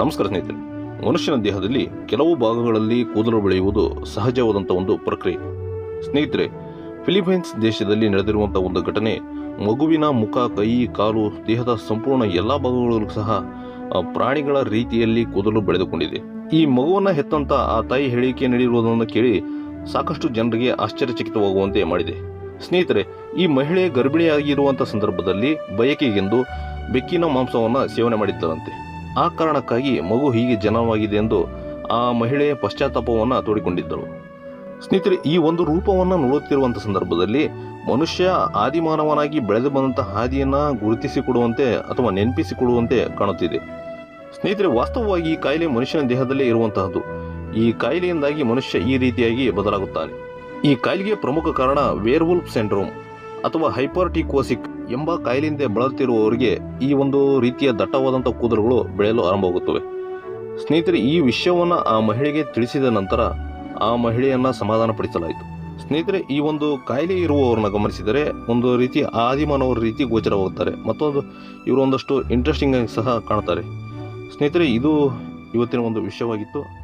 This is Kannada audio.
ನಮಸ್ಕಾರ ಸ್ನೇಹಿತರೆ. ಮನುಷ್ಯನ ದೇಹದಲ್ಲಿ ಕೆಲವು ಭಾಗಗಳಲ್ಲಿ ಕೂದಲು ಬೆಳೆಯುವುದು ಸಹಜವಾದಂಥ ಒಂದು ಪ್ರಕ್ರಿಯೆ. ಸ್ನೇಹಿತರೆ, ಫಿಲಿಪೈನ್ಸ್ ದೇಶದಲ್ಲಿ ನಡೆದಿರುವಂಥ ಒಂದು ಘಟನೆ ಮಗುವಿನ ಮುಖ, ಕೈ, ಕಾಲು, ದೇಹದ ಸಂಪೂರ್ಣ ಎಲ್ಲ ಭಾಗಗಳಲ್ಲೂ ಸಹ ಪ್ರಾಣಿಗಳ ರೀತಿಯಲ್ಲಿ ಕೂದಲು ಬೆಳೆದುಕೊಂಡಿದೆ. ಈ ಮಗುವನ್ನ ಹೆತ್ತಂತ ಆ ತಾಯಿ ಹೇಳಿಕೆ ನೀಡಿರುವುದನ್ನು ಕೇಳಿ ಸಾಕಷ್ಟು ಜನರಿಗೆ ಆಶ್ಚರ್ಯಚಕಿತವಾಗುವಂತೆ ಮಾಡಿದೆ. ಸ್ನೇಹಿತರೆ, ಈ ಮಹಿಳೆ ಗರ್ಭಿಣಿಯಾಗಿರುವಂಥ ಸಂದರ್ಭದಲ್ಲಿ ಬಯಕೆಗೆಂದು ಬೆಕ್ಕಿನ ಮಾಂಸವನ್ನು ಸೇವನೆ ಮಾಡಿದ್ದರಂತೆ. ಆ ಕಾರಣಕ್ಕಾಗಿ ಮಗು ಹೀಗೆ ಜನವಾಗಿದೆ ಎಂದು ಆ ಮಹಿಳೆ ಪಶ್ಚಾತ್ತಾಪವನ್ನು ತೋಡಿಕೊಂಡಿದ್ದಳು. ಸ್ನೇಹಿತರೆ, ಈ ಒಂದು ರೂಪವನ್ನು ನೋಡುತ್ತಿರುವಂಥ ಸಂದರ್ಭದಲ್ಲಿ ಮನುಷ್ಯ ಆದಿಮಾನವನಾಗಿ ಬೆಳೆದು ಬಂದಂಥ ಹಾದಿಯನ್ನ ಗುರುತಿಸಿಕೊಡುವಂತೆ ಅಥವಾ ನೆನಪಿಸಿಕೊಡುವಂತೆ ಕಾಣುತ್ತಿದೆ. ಸ್ನೇಹಿತರೆ, ವಾಸ್ತವವಾಗಿ ಈ ಕಾಯಿಲೆ ಮನುಷ್ಯನ ದೇಹದಲ್ಲೇ ಇರುವಂತಹದ್ದು. ಈ ಕಾಯಿಲೆಯಿಂದಾಗಿ ಮನುಷ್ಯ ಈ ರೀತಿಯಾಗಿ ಬದಲಾಗುತ್ತಾನೆ. ಈ ಕಾಯಿಲೆಗೆ ಪ್ರಮುಖ ಕಾರಣ ವೇರ್ವುಲ್ಫ್ ಸೆಂಡ್ರೋಮ್ ಅಥವಾ ಹೈಪರ್ಟಿಕೋಸಿಕ್ ಎಂಬ ಕಾಯಿಲೆಯಿಂದ ಬಳಲುತ್ತಿರುವವರಿಗೆ ಈ ಒಂದು ರೀತಿಯ ದಟ್ಟವಾದಂಥ ಕೂದಲುಗಳು ಬೆಳೆಯಲು ಆರಂಭವಾಗುತ್ತವೆ. ಸ್ನೇಹಿತರೆ, ಈ ವಿಷಯವನ್ನು ಆ ಮಹಿಳೆಗೆ ತಿಳಿಸಿದ ನಂತರ ಆ ಮಹಿಳೆಯನ್ನು ಸಮಾಧಾನಪಡಿಸಲಾಯಿತು. ಸ್ನೇಹಿತರೆ, ಈ ಒಂದು ಕಾಯಿಲೆ ಇರುವವರನ್ನ ಗಮನಿಸಿದರೆ ಒಂದು ರೀತಿ ಆದಿಮಾನವರ ರೀತಿ ಗೋಚರವಾಗುತ್ತಾರೆ. ಮತ್ತೊಂದು, ಇವರು ಒಂದಷ್ಟು ಇಂಟ್ರೆಸ್ಟಿಂಗ್ ಆಗಿ ಸಹ ಕಾಣ್ತಾರೆ. ಸ್ನೇಹಿತರೆ, ಇದು ಇವತ್ತಿನ ಒಂದು ವಿಷಯವಾಗಿತ್ತು.